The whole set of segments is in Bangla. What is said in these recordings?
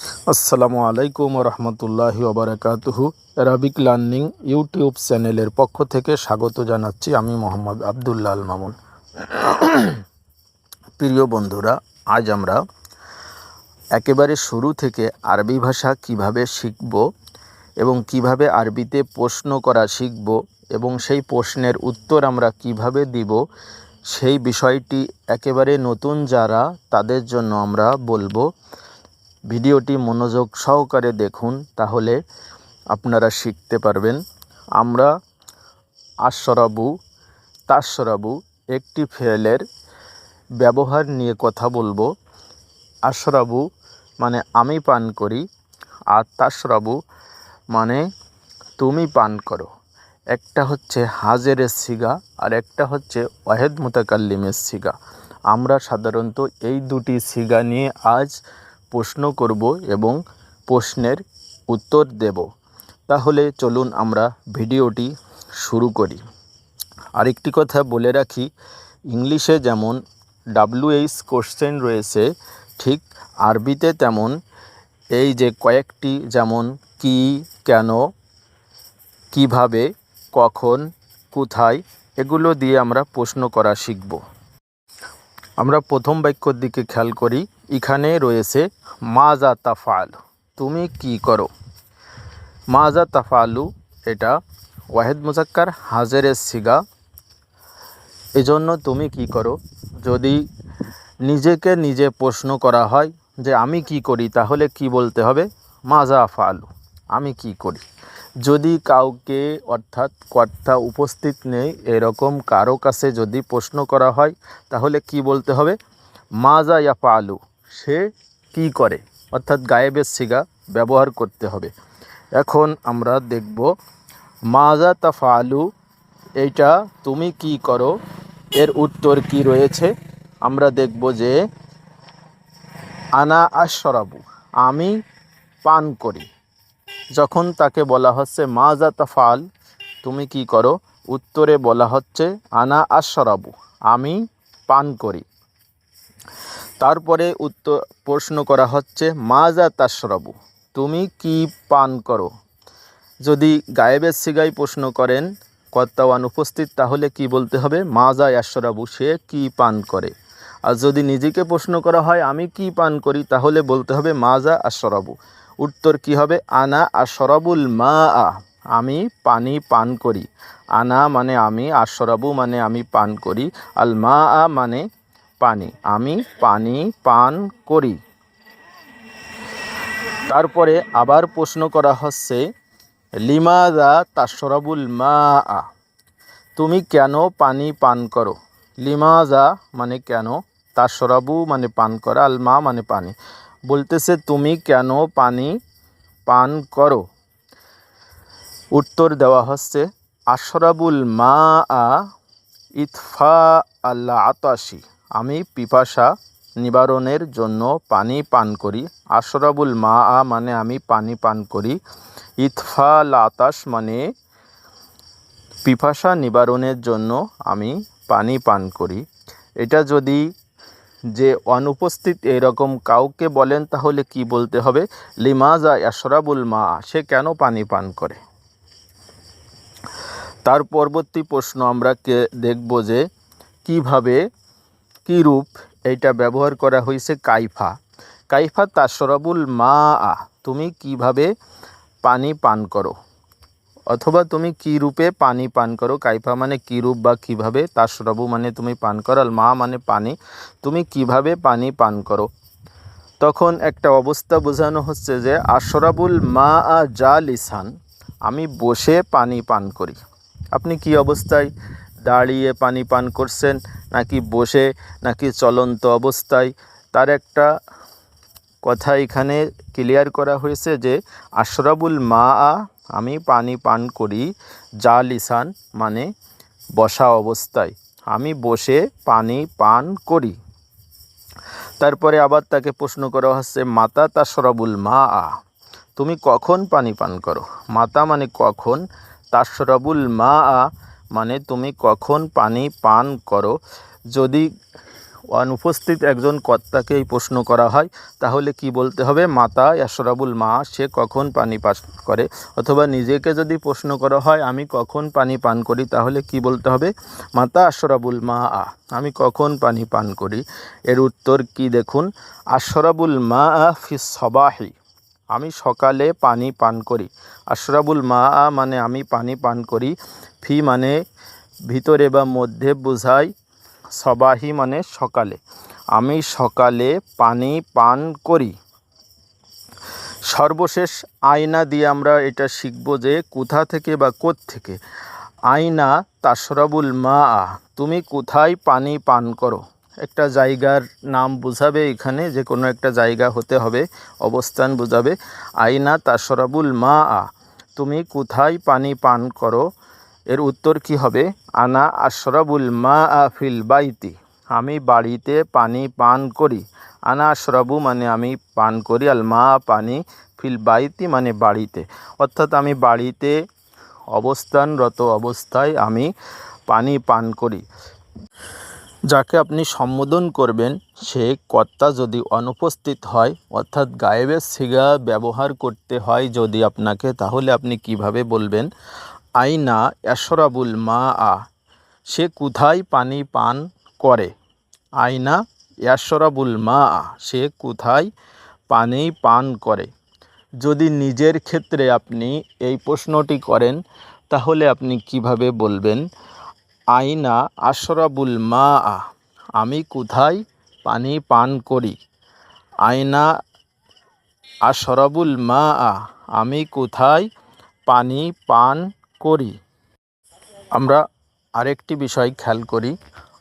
আসসালামু আলাইকুম রহমতুল্লাহ ওবরাকাতুহু। অ্যারাবিক লার্নিং ইউটিউব চ্যানেলের পক্ষ থেকে স্বাগত জানাচ্ছি আমি মোহাম্মদ আবদুল্লাহ আল মামুন। প্রিয় বন্ধুরা, আজ আমরা একেবারে শুরু থেকে আরবি ভাষা কীভাবে শিখব এবং কীভাবে আরবিতে প্রশ্ন করা শিখব এবং সেই প্রশ্নের উত্তর আমরা কীভাবে দিব, সেই বিষয়টি একেবারে নতুন যারা, তাদের জন্য আমরা বলব। ভিডিওটি মনোযোগ সহকারে দেখুন, তাহলে আপনারা শিখতে পারবেন। আমরা আশরাবু, তাশরাবু একটি ফেলের ব্যবহার নিয়ে কথা বলব। আশরাবু মানে আমি পান করি, আর তাশরাবু মানে তুমি পান করো। একটা হচ্ছে হাজেরের সিগা, আর একটা হচ্ছে ওয়াহেদ মুতাকাল্লিমের সিগা। আমরা সাধারণত এই দুটি সিগা নিয়ে আজ প্রশ্ন করব এবং প্রশ্নের উত্তর দেব। তাহলে চলুন আমরা ভিডিওটি শুরু করি। আরেকটি কথা বলে রাখি, ইংলিশে যেমন ডাব্লিউএইচ কোশ্চেন রয়েছে, ঠিক আরবিতে তেমন এই যে কয়েকটি যেমন কি, কেন, কীভাবে, কখন, কোথায়, এগুলো দিয়ে আমরা প্রশ্ন করা শিখব। আমরা প্রথম বাক্যর দিকে খেয়াল করি এখানে রয়েছে মাজা তাফাল তুমি কি করো? মাজা তাফালু এটা ওয়াহেদ মুজাক্কার হাজারের সিগা। এজন্য তুমি কি করো? যদি নিজেকে নিজে প্রশ্ন করা হয় যে, আমি কি করি? তাহলে কি বলতে হবে? মাজা আফালু আমি কি করি? যদি কাউকে, অর্থাৎ কর্তা উপস্থিত নেই, এরকম কারও কাছে যদি প্রশ্ন করা হয়, তাহলে কি বলতে হবে? মাজা ইয়াফা আলু সে কি করে? অর্থাৎ গায়েবের সিগা ব্যবহার করতে হবে। এখন আমরা দেখব মাজা তাফা আলু এইটা তুমি কি করো? এর উত্তর কি রয়েছে? আমরা দেখব যে, আনা আশরাবু, আমি পান করি। যখন তাকে বলা হচ্ছে মাজা তাফাল, তুমি কি করো? উত্তরে বলা হচ্ছে, আনা আশরাবু, আমি পান করি। তারপরে উত্তর, প্রশ্ন করা হচ্ছে মাজা তাশরাবু, তুমি কি পান করো? যদি গায়েবের সিগাই প্রশ্ন করেন কর্তা উপস্থিত, তাহলে কি বলতে হবে? মাজা আশরাবু, সে কি পান করে? আর যদি নিজেকে প্রশ্ন করা হয়, আমি কি পান করি? তাহলে বলতে হবে মাজা আশরাবু। উত্তর কি হবে? আনা আশরাবুল মা আ আমি পানি পান করি। আনা মানে আমি, আশরাবু মানে আমি পান করি। আল মা আ মানে পানি। আমি পানি পান করি। তারপরে আবার প্রশ্ন করা হচ্ছে লিমা লিমাদা তাশরাবুল মা আ তুমি কেন পানি পান করো? লিমাজা মানে কেন? তাশরাবু মানে পান করা, আল মা মানে পানি। বলতেছে, তুমি কেন পানি পান করো? উত্তর দেওয়া হচ্ছে, আশরাবুল মা আ ইতফা আল্লাহ আতাসি আমি পিপাসা নিবারণের জন্য পানি পান করি। আশরাবুল মা আ মানে আমি পানি পান করি। ইতফা লাতাস মানে পিপাসা নিবারণের জন্য আমি পানি পান করি। এটা যদি যে অনুপস্থিত এরকম কাউকে বলেন, তাহলে কি বলতে হবে? লিমাজা আশরাবুল মা, সে কেন পানি পান করে? তার পরবর্তী প্রশ্ন আমরা কে দেখব যে কীভাবে, কি রূপ এইটা ব্যবহার করা হয়েছে কাইফা? কাইফা তাশরাবুল মা, তুমি কীভাবে পানি পান করো? অথবা তুমি কি রূপে পানি পান করো? কাইফা মানে কি রূপ বা কীভাবে? তাশরাবু মানে তুমি পান করো। আর মা মানে পানি। তুমি কীভাবে পানি পান করো? তখন একটা অবস্থা বোঝানো হচ্ছে যে, আশরাবুল মা আ জা লিসান আমি বসে পানি পান করি। আপনি কি অবস্থায় দাঁড়িয়ে পানি পান করছেন? নাকি বসে? নাকি চলন্ত অবস্থায়? তার একটা কথা এখানে ক্লিয়ার করা হয়েছে যে, আশরাবুল মা আ আমি পানি পান করি জা লিসান মানে বসা অবস্থায়। আমি বসে পানি পান করি। তারপরে আবার তাকে প্রশ্ন করা হচ্ছে, মাতা তাশরাবুল মা আ তুমি কখন পানি পান করো? মাতা মানে কখন? তাশরাবুল মা আ মানে তুমি কখন পানি পান করো? যদি অনুপস্থিত একজন কর্তাকে এই প্রশ্ন করা হয়, তাহলে কি বলতে হবে? মাতা ইয়াশরাবুল মা, সে কখন পানি পান করে? অথবা নিজেকে যদি প্রশ্ন করা হয়, আমি কখন পানি পান করি? তাহলে কি বলতে হবে? মাতা আশরাবুল মা আ আমি কখন পানি পান করি? এর উত্তর কি দেখুন? আশরাবুল মা আ ফি সবাহি, আমি সকালে পানি পান করি। আশরাবুল মা মানে আমি পানি পান করি। ফি মানে ভিতরে বা মধ্যে বোঝায় সবাহি মানে সকালে। আমি সকালে পানি পান করি। সর্বশেষ আয়না দিয়ে আমরা এটা শিখব যে কোথা থেকে বা থেকে আয়না তাসরাবুল মা আ তুমি কোথায় পানি পান করো? একটা জায়গার নাম বোঝাবে এখানে যে কোনো একটা জায়গা হতে হবে, অবস্থান বোঝাবে। আয়না তাসরাবুল মা আ তুমি কোথায় পানি পান করো? এর উত্তর কি হবে? আনা আশরাবুল মা আফিল বাইতি। আমি বাড়িতে পানি পান করি। আনা আশরাবু মানে আমি পান করি। আল মা পানি ফিল বাইতি মানে বাড়িতে। অর্থাৎ আমি বাড়িতে অবস্থানরত অবস্থায় আমি পানি পান করি। যাকে আপনি সম্বোধন করবেন, সে কর্তা যদি অনুপস্থিত হয়, অর্থাৎ গায়েবের সিগা ব্যবহার করতে হয় যদি আপনাকে, তাহলে আপনি কীভাবে বলবেন? আইনা এশরাবুল মা আ সে কোথায় পানি পান করে। আইনা ইয়াশরাবুল মা আ সে কোথায় পানি পান করে। যদি নিজের ক্ষেত্রে আপনি এই প্রশ্নটি করেন, তাহলে আপনি কীভাবে বলবেন, আইনা আশরাবুল মা আ আমি কোথায় পানি পান করি। আয়না আশরাবুল মা আ আমি কোথায় পানি পান করি। আমরা আরেকটি বিষয় খেয়াল করি,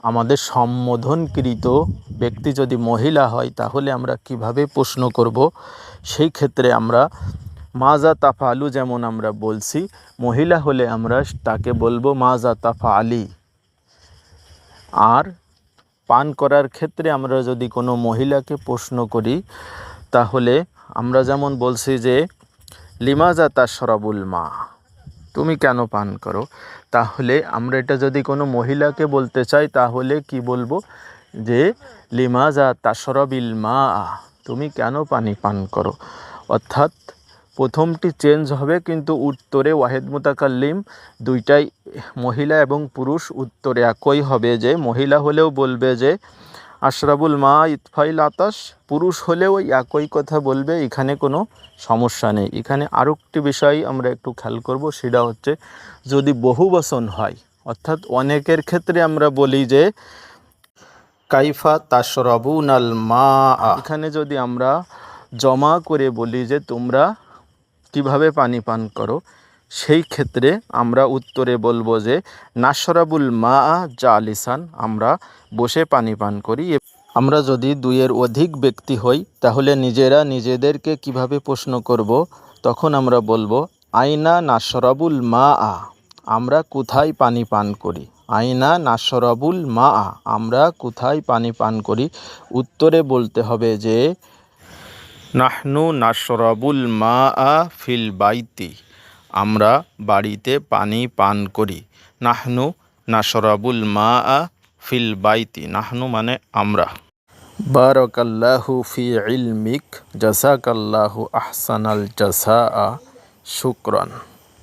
আমাদের সম্বোধনকৃত ব্যক্তি যদি মহিলা হয়, তাহলে আমরা কীভাবে প্রশ্ন করব? সেই ক্ষেত্রে আমরা মাজা তাফা আলু যেমন আমরা বলছি, মহিলা হলে আমরা তাকে বলব মাজা তাফা আলী আর পান করার ক্ষেত্রে আমরা যদি কোনো মহিলাকে প্রশ্ন করি, তাহলে আমরা যেমন বলছি যে লিমাজা তাশরাবুল মা। তুমি কেন পান করো? তাহলে আমরা এটা যদি কোনো মহিলাকে বলতে চাই, তাহলে কি বলব? যে, লিমাজা তাশরবিল মা তুমি কেন পানি পান করো? অর্থাৎ প্রথমটি চেঞ্জ হবে কিন্তু উত্তরে ওয়াহেদ মুতাকাল্লিম দুইটাই মহিলা এবং পুরুষ উত্তরে একই হবে যে, মহিলা হলেও বলবে যে আশরাবুল মা ইতফাইল আতাস পুরুষ হলেও একই কথা বলবে, এখানে কোনো সমস্যা নেই। এখানে আরও একটি বিষয় আমরা একটু খেয়াল করব, সেটা হচ্ছে যদি বহু বচন হয়, অর্থাৎ অনেকের ক্ষেত্রে আমরা বলি যে, কাইফা তাসরাবুন আল মা এখানে যদি আমরা জমা করে বলি যে, তোমরা কীভাবে পানি পান করো সেই ক্ষেত্রে আমরা উত্তরে বলব যে, নাসরাবুল মা জালিসান আমরা বসে পানি পান করি। আমরা যদি দুইয়ের অধিক ব্যক্তি হই, তাহলে নিজেরা নিজেদেরকে কীভাবে প্রশ্ন করব? তখন আমরা বলব, আইনা নাসরাবুল মা আ আমরা কোথায় পানি পান করি? আইনা নাসরাবুল মা আ আমরা কোথায় পানি পান করি? উত্তরে বলতে হবে যে, নাহনু নাসরাবুল মা আ ফিল বাইতি আমরা বাড়িতে পানি পান করি। নাহনু নাসরাবুল মা আ ফিল বাইতি। নাহনু মানে আমরা। বারকাল্লাহু ফি ইলমিক। জাসাকাল্লাহু আহসানাল জাসা শুক্রান।